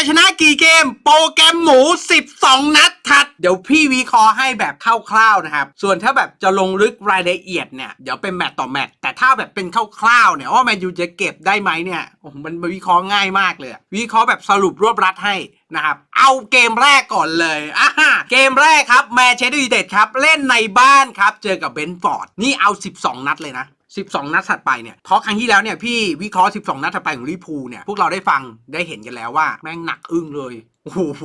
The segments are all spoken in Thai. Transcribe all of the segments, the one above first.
จะชนะกี่เกม โปรแกรมหมู 12 นัดถัด เดี๋ยวพี่วิคราะห์ให้แบบคร่าวๆนะครับ ส่วนถ้าแบบจะลงลึกรายละเอียดเนี่ย เดี๋ยวเป็นแมตต์ต่อแมตต์แต่ถ้าแบบเป็นคร่าวๆเนี่ยว่าแมนยูจะเก็บได้ไหมเนี่ยมันวิเคราะห์ง่ายมากเลย วิเคราะห์แบบสรุปรวบรัดให้นะครับ เอาเกมแรกก่อนเลยอ่าเกมแรกครับแมนเชสเตอร์ยูไนเต็ดครับ เล่นในบ้านครับ เจอกับเบนฟอร์ด นี่เอา 12 นัดเลยนะ 12 นัดถัดไปเนี่ยเพราะครั้งที่แล้วเนี่ยพี่วิเคราะห์ 12 นัดถัดไปของลิพูเนี่ยพวกเราได้ฟังได้เห็นกันแล้วว่าแม่งหนักอึ้งเลยโอ้โห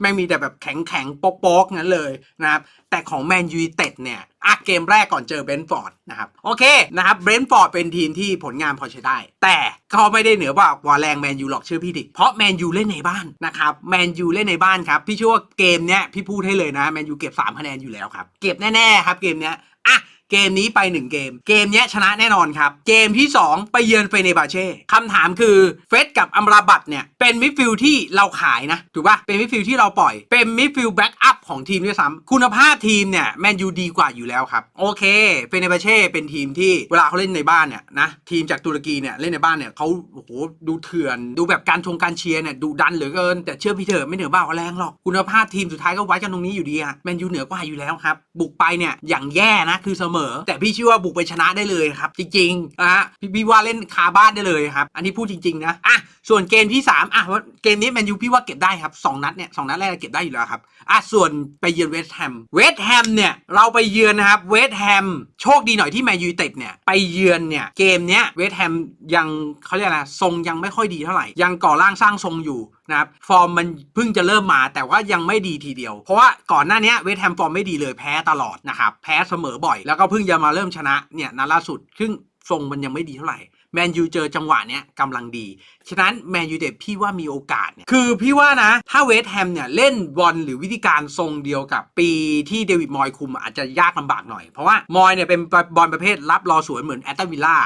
แม่งมีแต่แบบแข็งแข็งๆโป๊กโป๊กๆงั้นเลยนะครับแต่ของแมนยูเต็ดเนี่ยอะเกมแรกก่อนเจอเบนฟอร์ดนะครับโอเคนะครับเบนฟอร์ดเป็นทีมที่ผลงานพอใช้ได้ แต่เขาไม่ได้เหนือว่ากว่าแรงแมนยูหรอกเชื่อพี่ดิเพราะแมนยูเล่นในบ้านนะครับแมนยูเล่นในบ้านครับพี่เชื่อว่าเกมเนี้ยพี่พูดให้เลยนะแมนยูเก็บ3คะแนนอยู่แล้วครับเก็บแน่ๆครับเกมเนี้ยอะ เกมนี้ไป 1 เกม เกมเนี้ยชนะแน่นอนครับ เกมที่ 2 ไปเยือนเฟเนบาเช่คำถามคือเฟสกับอัมราบัตเนี่ย เป็นมิดฟิลด์ที่เราขายนะ ถูกป่ะเป็นมิดฟิลด์ที่เราปล่อย เป็นมิดฟิลด์แบ็กอัพของทีมด้วยซ้ำคุณภาพทีมเนี่ยแมนยูดีกว่าอยู่แล้วครับ โอเคเฟเนบาเช่เป็นทีมที่เวลาเขาเล่นในบ้านเนี่ยนะทีมจากตุรกีเนี่ยเล่นในบ้านเนี่ยเขาโอ้โหดูเถื่อน ดูแบบการชงการเชียร์เนี่ยดูดันเหลือเกิน แต่เชื่อพี่เถอะไม่เหนือบ้ากว่าแรงหรอกคุณภาพทีมสุดท้ายก็ไว้กันตรงนี้อยู่ดีอะแมนยูเหนือกว่าอยู่แล้วครับบุกไปเนี่ยอย่างแย่นะคือเสมอ แต่พี่เชื่อว่าบุกไปชนะได้เลยครับ จริงๆนะฮะพี่พี่ว่าเล่นคาบ้านได้เลยครับ อันนี้พูดจริง ๆ นะอะส่วนเกมที่ 3อะว่าเกมนี้แมนยูพี่ว่าเก็บได้ครับสองนัดเนี่ยสองนัดแรกเก็บได้อยู่แล้วครับอะส่วนไปเยือนเวสต์แฮมเวสต์แฮมเนี่ยเราไปเยือนนะครับเวสต์แฮมโชคดีหน่อยที่แมนยูเต็ดเนี่ยไปเยือนเนี่ยเกมเนี้ยเวสต์แฮมยังเขาเรียกอะไรทรงยังไม่ค่อยดีเท่าไหร่ยังก่อร่างสร้างทรงอยู่ นะครับฟอร์มมันเพิ่งจะเริ่มมาแต่ว่ายังไม่ดีทีเดียว เพราะว่าก่อนหน้านี้เวสต์แฮมฟอร์มไม่ดีเลยแพ้ตลอดนะครับแพ้เสมอบ่อย แล้วก็เพิ่งจะมาเริ่มชนะเนี่ยนัดล่าสุดซึ่งทรงมันยังไม่ดีเท่าไหร่แมนยูเจอจังหวะเนี้ยกำลังดี ฉะนั้นแมนยูเด็ดพี่ว่ามีโอกาสเนี่ย คือพี่ว่านะ ถ้าเวสต์แฮมเนี่ยเล่นบอลหรือวิธีการทรงเดียวกับปีที่เดวิดมอยคุมอาจจะยากลำบากหน่อย เพราะว่ามอยเนี่ยเป็นบอลประเภทรับรอสวนเหมือนแอตตาวิลล่า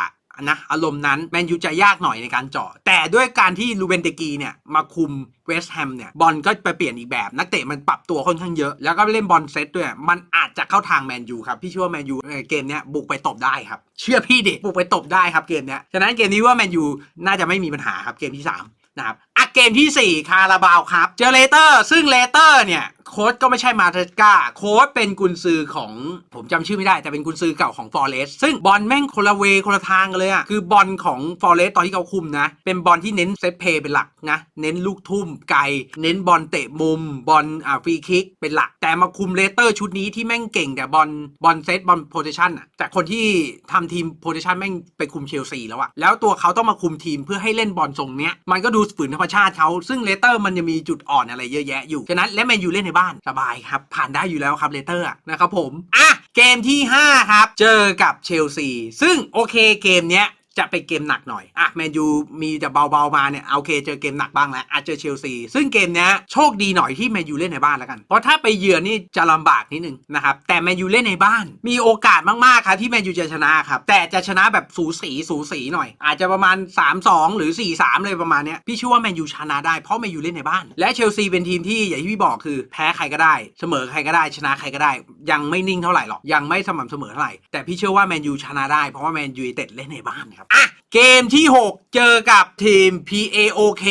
นะอารมณ์นั้นแมนยูจะยากหน่อยในการเจาะแต่ด้วยการที่ลูเบนเตกีเนี่ยมาคุมเวสต์แฮมเนี่ยบอลก็ไปเปลี่ยนอีกแบบ นักเตะมันปรับตัวค่อนข้างเยอะ แล้วก็เล่นบอลเซตด้วย มันอาจจะเข้าทางแมนยูครับ พี่เชื่อว่าแมนยูเอ่อเกมเนี้ยบุกไปตบได้ครับ เชื่อพี่ดิบุกไปตบได้ครับเกมเนี้ยฉะนั้นเกมนี้ว่าแมนยูน่าจะไม่มีปัญหาครับเกมที่สามนะครับ เกมทีสี่ 4 คาราบาวครับ เจอเลเตอร์ ซึ่งเลเตอร์เนี่ยโค้ชก็ไม่ใช่มาเทสกาโค้ชเป็นกุนซือของผมจำชื่อไม่ได้ แต่เป็นกุนซือเก่าของฟอร์เรสซึ่งบอลแม่งคนละเวคนละทางกันเลยอะคือบอลของฟอร์เรสตอนที่เขาคุมนะ เป็นบอลที่เน้นเซตเพย์เป็นหลักนะ เน้นลูกทุ่มไกล เน้นบอลเตะมุม บอลอ่าฟรีคิกเป็นหลัก แต่มาคุมเลเตอร์ชุดนี้ที่แม่งเก่งแต่บอลบอลเซตบอลโพซิชันอะแต่คนที่ทำทีมโพซิชันแม่งไปคุมเชลซีแล้วอะแล้วตัวเขาต้องมาคุมทีมเพื่อให้เล่นบอลทรงเนี้ยมันก็ดูฝืนธรรมชาติเขาซึ่งเลเตอร์มันจะมีจุดอ่อนอะไรเยอะแยะอยู่ ฉะนั้นและแมนยูเล่นในบ้านสบายครับ ผ่านได้อยู่แล้วครับเลเตอร์นะครับผม อะ เกมที่ 5 ครับ เจอกับเชลซี ซึ่งโอเคเกมเนี้ย จะเป็นเกมหนักหน่อย อะแมนยูมีแต่เบาๆมาเนี่ยโอเคเจอเกมหนักบ้างแล้วอะเจอเชลซี ซึ่งเกมเนี้ยโชคดีหน่อยที่แมนยูเล่นในบ้านแล้วกัน เพราะถ้าไปเยือนนี่จะลำบากนิดนึงนะครับ แต่แมนยูเล่นในบ้าน มีโอกาสมากๆครับที่แมนยูจะชนะครับ แต่จะชนะแบบสูสีสูสีหน่อย อาจจะประมาณ 3-2 หรือ 4-3 เลยประมาณเนี้ย พี่เชื่อว่าแมนยูชนะได้เพราะแมนยูเล่นในบ้าน และเชลซีเป็นทีมที่อย่างที่พี่บอกคือแพ้ใครก็ได้ เสมอใครก็ได้ชนะใครก็ได้ ยังไม่นิ่งเท่าไหร่หรอกยังไม่สม่ำเสมอเท่าไหร่แต่พี่เชื่อว่าแมนยูชนะได้เพราะว่าแมนยูเต็ดเล่นในบ้านครับอะ เกมที่ 6 เจอกับทีม PAOK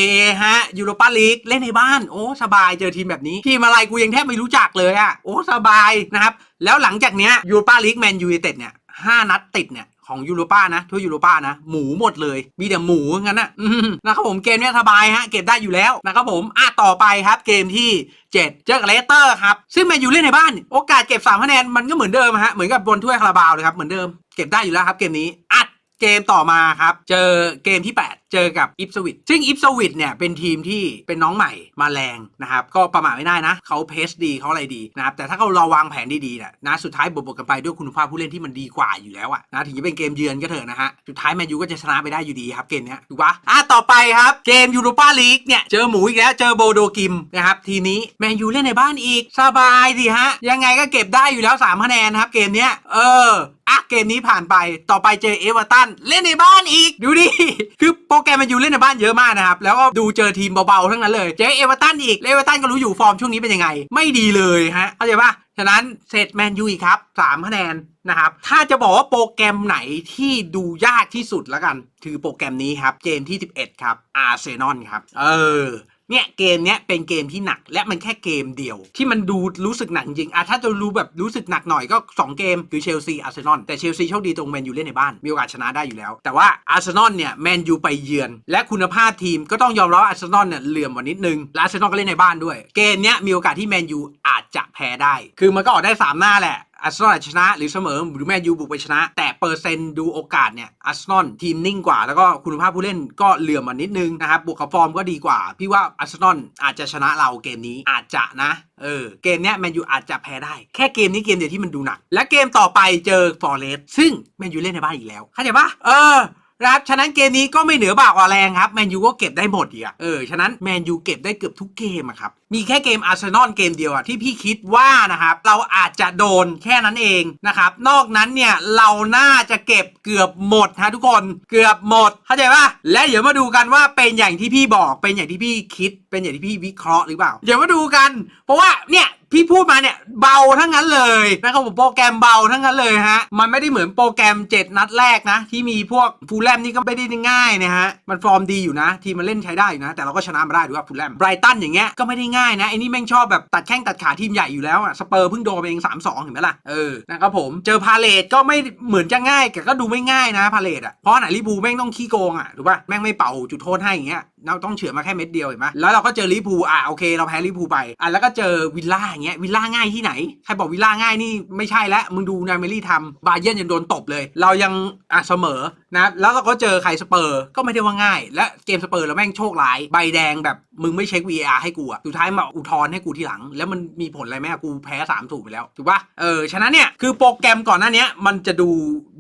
ฮะยูโรปาลีกเล่นในบ้าน โอ้ สบายเจอทีมแบบนี้ ทีมอะไรกูยังแทบไม่รู้จักเลยอะโอ้ สบายนะครับ แล้วหลังจากเนี้ยยูโรปาลีกแมนยูไนเต็ดเนี่ยห้านัดติดเนี่ยของยูโรป้านะทั่วยูโรป้านะ หมูหมดเลย มีแต่หมูงั้นนะนะครับผมเกมเนี้ยสบายฮะ เก็บได้อยู่แล้วนะครับผมอะต่อไปครับ เกมที่ 7 เจอกับเลสเตอร์ครับ ซึ่งแมนยูเล่นในบ้าน โอกาสเก็บ3คะแนนมันก็เหมือนเดิมฮะ เหมือนกับบนถ้วยคาราบาวเลยครับ เหมือนเดิม เก็บได้อยู่แล้วครับเกมนี้อัด เกมต่อมาครับ เจอเกมที่ 8 เจอกับอิฟสวิตซึ่งอิฟสวิตเนี่ยเป็นทีมที่เป็นน้องใหม่มาแรงนะครับก็ประมาทไม่ได้นะเขาเพสดีเขาอะไรดีนะครับแต่ถ้าเขาเราวางแผนดีๆเนี่ยนะสุดท้ายบวกๆกันไปด้วยคุณภาพผู้เล่นที่มันดีกว่าอยู่แล้วอะนะถึงจะเป็นเกมเยือนก็เถอะนะฮะสุดท้ายแมนยูก็จะชนะไปได้อยู่ดีครับเกมนี้ถูกปะอะต่อไปครับเกมยูโรปาลีกเนี่ยเจอหมูอีกแล้วเจอโบโดกิมนะครับทีนี้แมนยูเล่นในบ้านอีกสบายสิฮะยังไงก็เก็บได้อยู่แล้ว3คะแนนนะครับเกมเนี้ยเอออะเกมนี้ผ่านไปต่อไปเจอเอเวอร์ตันเล่นในบ้านอีกดูดิคือโปรแกมแมนยูเล่นในบ้านเยอะมากนะครับ แล้วก็ดูเจอทีมเบาๆทั้งนั้นเลย เจ๊เอเวอร์ตันอีกเอเวอร์ตันก็รู้อยู่ฟอร์มช่วงนี้เป็นยังไง ไม่ดีเลยฮะเข้าใจปะฉะนั้นเสร็จแมนยูอีกครับ3คะแนนนะครับ ถ้าจะบอกว่าโปรแกรมไหนที่ดูยากที่สุดแล้วกัน คือโปรแกรมนี้ครับ เกมที่ 11 ครับอาร์เซนอลครับ เออ เนี่ยเกมเนี้ยเป็นเกมที่หนักและมันแค่เกมเดียว ที่มันดูรู้สึกหนักจริงอะถ้าจะรู้แบบรู้สึกหนักหน่อยก็ 2 เกมคือเชลซีอาร์เซนอลแต่เชลซีโชคดีตรงแมนยูเล่นในบ้านมีโอกาสชนะได้อยู่แล้ว แต่ว่าอาร์เซนอลเนี่ยแมนยูไปเยือน และคุณภาพทีมก็ต้องยอมรับว่าอาร์เซนอลเนี่ยเหลื่อมกว่านิดนึงและอาร์เซนอลก็เล่นในบ้านด้วย เกมเนี้ยมีโอกาสที่แมนยูอาจจะแพ้ได้ คือมันก็ออกได้สามหน้าแหละ อาร์เซนอลอาจจะชนะหรือเสมอหรือแมนยูบุกไปชนะ แต่เปอร์เซ็นต์ดูโอกาสเนี่ยอาร์เซนอลทีมนิ่งกว่า แล้วก็คุณภาพผู้เล่นก็เหลื่อมมานิดนึงนะครับบวกกับฟอร์มก็ดีกว่า พี่ว่าอาร์เซนอลอาจจะชนะเราเกมนี้อาจจะนะเออเกมเนี้ยแมนยูอาจจะแพ้ได้ แค่เกมนี้เกมเดียวที่มันดูหนัก และเกมต่อไปเจอฟอร์เรสซึ่งแมนยูเล่นในบ้านอีกแล้วเข้าใจปะเออ นะครับฉะนั้นเกมนี้ก็ไม่เหนือบ่ากว่าแรงครับแมนยูก็เก็บได้หมดอีกอะเออฉะนั้นแมนยูเก็บได้เกือบทุกเกมอะครับมีแค่เกมอาร์เซนอลเกมเดียวอะที่พี่คิดว่านะครับเราอาจจะโดนแค่นั้นเองนะครับนอกนั้นเนี่ยเราน่าจะเก็บเกือบหมดฮะทุกคนเกือบหมดเข้าใจปะและเดี๋ยวมาดูกันว่าเป็นอย่างที่พี่บอกเป็นอย่างที่พี่คิดเป็นอย่างที่พี่วิเคราะห์หรือเปล่า เดี๋ยวมาดูกัน เพราะว่าเนี่ย พี่พูดมาเนี่ยเบาทั้งนั้นเลยนะครับผมโปรแกรมเบาทั้งนั้นเลยฮะมันไม่ได้เหมือนโปรแกรม 7 นัดแรกนะ ที่มีพวกฟูลแลมนี่ก็ไม่ได้ง่ายนะฮะมันฟอร์มดีอยู่นะ ทีมมันเล่นใช้ได้อยู่นะ แต่เราก็ชนะมาได้ด้วยว่าฟูลแลมไบรตันอย่างเงี้ยก็ไม่ได้ง่ายนะไอ้นี่แม่งชอบแบบตัดแข้งตัดขาทีมใหญ่อยู่แล้วอะสเปอร์เพิ่งโดนไปเอง3-2เห็นไหมล่ะเออนะครับผมเจอพาเลตก็ไม่เหมือนจะง่ายแต่ก็ดูไม่ง่ายนะพาเลตอะเพราะไหนลิบูแม่งต้องขี้โกงอะถูกป่ะแม่งไม่เป่าจุดโทษให้อย่างเงี้ยเราต้องเฉือมาแค่เม็ดเดียวเห็นไหมแล้วเราก็เจอลิบูอะโอเค เราแพ้ลิบูไปอะแล้วก็เจอวิลล่าอย่างเงี้ยวิลล่าง่ายที่ไหน ใครบอกวิลล่าง่ายนี่ไม่ใช่แล้วมึงดูนายเมลี่ทำบาเยนยังโดนตบเลย เรายังอะเสมอนะแล้วเราก็เจอใครสเปอร์ก็ไม่ได้ว่าง่าย และเกมสเปอร์เราแม่งโชคร้ายใบแดงแบบมึงไม่เช็ค VAR ให้กูอะสุดท้ายมาอุทธรณ์ให้กูทีหลัง แล้วมันมีผลอะไรไหมกูแพ้3ามถูกไปแล้วถูกปะเออฉะนั้นเนี่ยคือโปรแกรมก่อนหน้าเนี้ยมันจะดู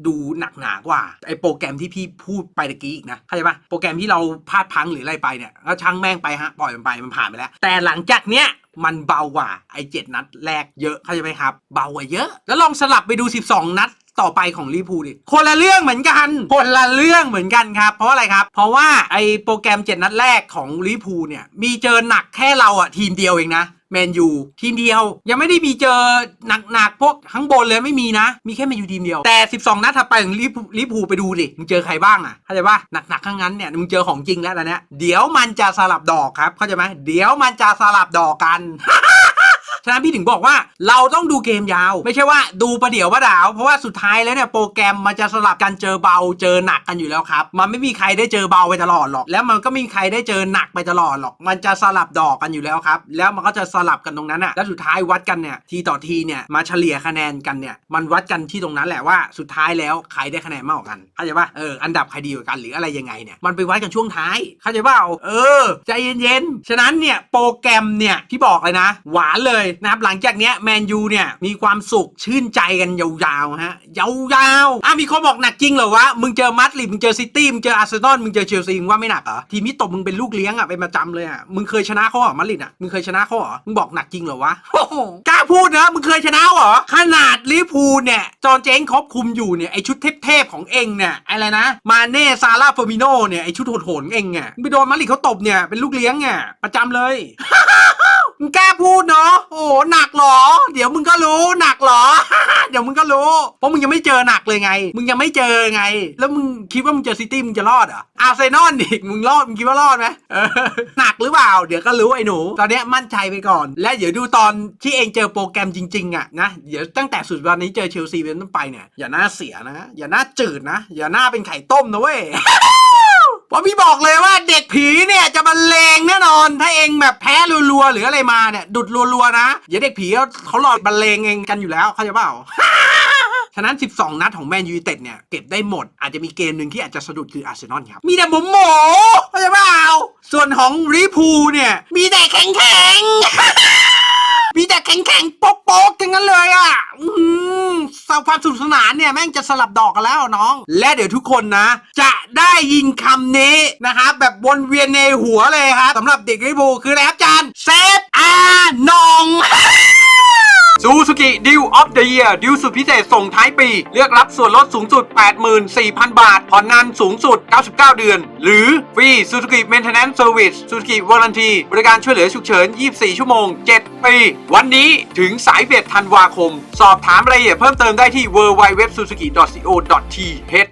ดูหนักหนากว่าไอโปรแกรมที่พี่พูดไปตะกี้อีกนะเข้าใจปะโปรแกรมที่เราพลาดพังหรืออะไรไปเนี่ยก็ช่างแม่งไปฮะปล่อยมันไปมันผ่านไปแล้ว แต่หลังจากเนี้ย มันเบากว่าไอ้เจ็ดนัดแรกเยอะเข้าใจไหมครับ เบากว่าเยอะ แล้วลองสลับไปดู 12 นัดต่อไปของลิพูดิคนละเรื่องเหมือนกัน คนละเรื่องเหมือนกันครับ เพราะอะไรครับ เพราะว่าไอ้โปรแกรม 7 นัดแรกของลิพูเนี่ย มีเจอหนักแค่เราอะทีมเดียวเองนะ แมนยูทีมเดียว ยังไม่ได้มีเจอหนักๆพวกข้างบนเลยไม่มีนะ มีแค่แมนยูทีมเดียว แต่ 12 นัดถัดไปของลิเวอร์พูลลิเวอร์พูลไปดูดิมึงเจอใครบ้างอะเข้าใจปะหนักๆข้างนั้นเนี่ยมึงเจอของจริงแล้วนะเนี้ยเดี๋ยวมันจะสลับดอกครับเข้าใจไหมเดี๋ยวมันจะสลับดอกกัน ฉะนั้นพี่ถึงบอกว่าเราต้องดูเกมยาว ไม่ใช่ว่าดูประเดี๋ยวประดาว เพราะว่าสุดท้ายแล้วเนี่ยโปรแกรมมันจะสลับกันเจอเบาเจอหนักกันอยู่แล้วครับ มันไม่มีใครได้เจอเบาไปตลอดหรอก แล้วมันก็ไม่มีใครได้เจอหนักไปตลอดหรอก มันจะสลับดอกกันอยู่แล้วครับ แล้วมันก็จะสลับกันตรงนั้นอะ แล้วสุดท้ายวัดกันเนี่ยทีต่อทีเนี่ยมาเฉลี่ยคะแนนกันเนี่ยมันวัดกันที่ตรงนั้นแหละว่าสุดท้ายแล้วใครได้คะแนนมากกว่ากันเข้าใจป่ะเอออันดับใครดีกว่ากันหรืออะไรยังไงเนี่ยมันไปวัดกันช่วงท้ายเข้าใจป่าเออใจเย็นๆฉะนั้นเนี่ยโปรแกรมเนี่ยที่บอกเลยนะ หวานเลยนะครับหลังจากเนี้ยแมนยูเนี่ยมีความสุขชื่นใจกันยาวๆฮะยาวๆอะมีคนบอกหนักจริงเหรอวะมึงเจอมัดริดมึงเจอซิตี้มึงเจออาร์เซนอลมึงเจอเชลซีมึงว่าไม่หนักเหรอทีมที่ตบมึงเป็นลูกเลี้ยงอะเป็นประจำเลยอะมึงเคยชนะเขาเหรอมัดริดอะมึงเคยชนะเขาเหรอมึงบอกหนักจริงเหรอวะกล้าพูดนะมึงเคยชนะเหรอขนาดลิพูเนี่ยจอห์นเจนครอบคุมอยู่เนี่ยไอชุดเทพๆของเองเนี่ยอะไรนะ มาเน่ซาร่าเฟอร์มิโนเนี่ยไอชุดโหดๆของเองเนี่ยมึงไปโดนมัดริดเขาตบเนี่ยเป็นลูกเลี้ยงเนี่ยประจำเลย มึงกล้าพูดเนาะโอ้หนักหรอ เดี๋ยวมึงก็รู้หนักหรอ เดี๋ยวมึงก็รู้ เพราะมึงยังไม่เจอหนักเลยไง มึงยังไม่เจอไง แล้วมึงคิดว่ามึงเจอซิตี้มึงจะรอดเหรอาร์เซนอลดิมึงรอดมึงคิดว่ารอดไหมหนักหรือเปล่า เดี๋ยวก็รู้ไอ้หนู ตอนเนี้ยมั่นใจไปก่อน และเดี๋ยวดูตอนที่เองเจอโปรแกรมจริงๆอะนะเดี๋ยวตั้งแต่สุดวันนี้เจอเชลซีเป็นต้นไปเนี่ยอย่าหน้าเสียนะอย่าหน้าจืดนะอย่าหน้าเป็นไข่ต้มนะเว้ยเพราะพี่บอกเลยว่าเด็กผีเนี่ยจะบรรเล อนถ้าเองแบบแพ้รัวๆหรืออะไรมาเนี่ยดุดรัวๆนะเดี๋ยวเด็กผีเขาหลอดบรรเลงเองกันอยู่แล้วเข้าใจเปล่าฉะนั้น 12 นัดของแมนยูเต็ดเนี่ย เก็บได้หมด อาจจะมีเกมหนึ่งที่อาจจะสะดุดคืออาร์เซนอลครับ มีแต่หมูหมูเข้าใจเปล่า ส่วนของริพูเนี่ย มีแต่แข็งแข็งๆ มีแต่แข็งแข็งๆโป๊กโป๊กกันนั้นเลยอะ อืม ความสนุกสนานเนี่ยแม่งจะสลับดอกกันแล้วน้อง และเดี๋ยวทุกคนนะ จะได้ยินคำนี้นะครับแบบวนเวียนในหัวเลยครับสำหรับเด็กริพูคืออะไรครับจานเซฟอานอง ซูซูกิดิวออฟเดอะเยียดิวสุดพิเศษส่งท้ายปี เลือกรับส่วนลดสูงสุด 84,000 บาท ผ่อนนานสูงสุด 99 เดือน หรือฟรีซูซูกิเมนเทนแนนซ์เซอร์วิสซูซูกิวอร์ันทีบริการช่วยเหลือฉุกเฉิน 24 ชั่วโมง 7 ปี วันนี้ถึงสายเบ็ดธันวาคม สอบถามรายละเอียดเพิ่มเติมได้ที่ www.suzuki.co.th